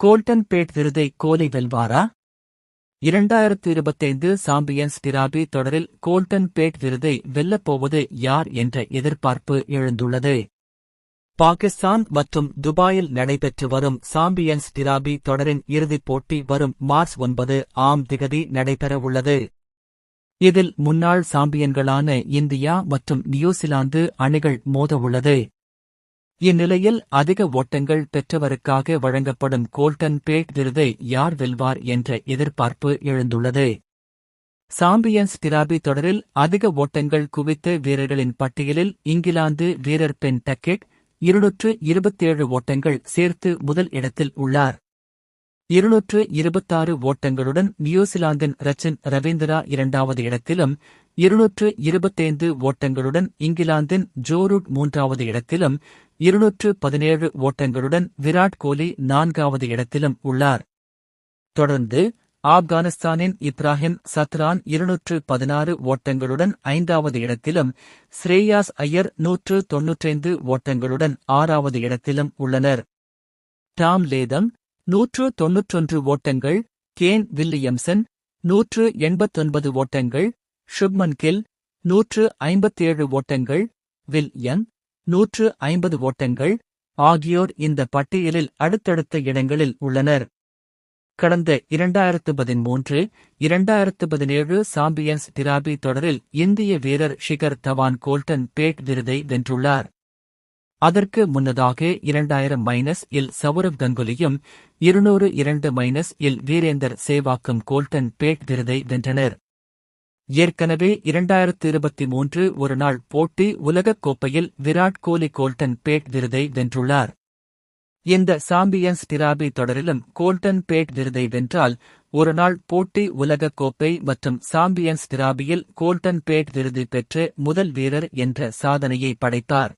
Golden bat விருதை கோலி வெல்வாரா? இரண்டாயிரத்து இருபத்தைந்து சாம்பியன்ஸ் டிராபி தொடரில் கோல்டன் பேட் விருதை வெல்லப்போவது யார் என்ற எதிர்பார்ப்பு எழுந்துள்ளது. பாகிஸ்தான் மற்றும் துபாயில் நடைபெற்று வரும் சாம்பியன்ஸ் டிராபி தொடரின் இறுதிப் போட்டி வரும் மார்ச் ஒன்பது ஆம் திகதி நடைபெறவுள்ளது. இதில் முன்னாள் சாம்பியன்களான இந்தியா மற்றும் நியூசிலாந்து அணிகள் மோதவுள்ளது. இந்நிலையில் அதிக ஓட்டங்கள் பெற்றவருக்காக வழங்கப்படும் கோல்டன் பேட் விருதை யார் வெல்வார் என்ற எதிர்பார்ப்பு எழுந்துள்ளது. சாம்பியன்ஸ் டிராபி தொடரில் அதிக ஓட்டங்கள் குவித்த வீரர்களின் பட்டியலில் இங்கிலாந்து வீரர் பென் டக்கெட் இருநூற்று இருபத்தேழு ஓட்டங்கள் சேர்த்து முதல் இடத்தில் உள்ளார். இருநூற்று இருபத்தாறு ஓட்டங்களுடன் நியூசிலாந்தின் ரச்சின் ரவீந்திரா இரண்டாவது இடத்திலும் இருநூற்று இருபத்தைந்து ஓட்டங்களுடன் இங்கிலாந்தின் ஜோரூட் மூன்றாவது இடத்திலும் இருநூற்று பதினேழு ஓட்டங்களுடன் விராட் கோலி நான்காவது இடத்திலும் உள்ளார். தொடர்ந்து ஆப்கானிஸ்தானின் இப்ராஹிம் சத்ரான் இருநூற்று பதினாறு ஓட்டங்களுடன் ஐந்தாவது இடத்திலும் ஸ்ரேயாஸ் ஐயர் நூற்று தொன்னூற்றைந்து ஓட்டங்களுடன் ஆறாவது இடத்திலும் உள்ளனர். டாம் லேதம் நூற்று தொன்னூற்றொன்று ஓட்டங்கள் கேன் வில்லியம்சன் நூற்று எண்பத்தொன்பது ஓட்டங்கள் ஷுப்மன் கில் நூற்று ஐம்பத்தேழு ஓட்டங்கள் வில் யங் நூற்று ஐம்பது ஓட்டங்கள் ஆகியோர் இந்த பட்டியலில் அடுத்தடுத்த இடங்களில் உள்ளனர். கடந்த இரண்டாயிரத்து பதிமூன்று இரண்டாயிரத்து பதினேழு சாம்பியன்ஸ் டிராபி தொடரில் இந்திய வீரர் ஷிகர் தவான் கோல்டன் பேட் விருதை வென்றுள்ளார். அதற்கு முன்னதாக இரண்டாயிரம் மைனஸ் இல் சௌரவ் கங்குலியும் இருநூறு இரண்டு மைனஸ் இல் வீரேந்தர் சேவாக்கும் கோல்டன் பேட் விருதை வென்றனர். ஏற்கனவே இரண்டாயிரத்து இருபத்தி மூன்று ஒருநாள் போட்டி உலகக் கோப்பையில் விராட் கோலி கோல்டன் பேட் விருதை வென்றுள்ளார். இந்த சாம்பியன்ஸ் டிராபி தொடரிலும் கோல்டன் பேட் விருதை வென்றால் ஒருநாள் போட்டி உலகக் கோப்பை மற்றும் சாம்பியன்ஸ் டிராபியில் கோல்டன் பேட் விருது பெற்று முதல் வீரர் என்ற சாதனையை படைத்தார்.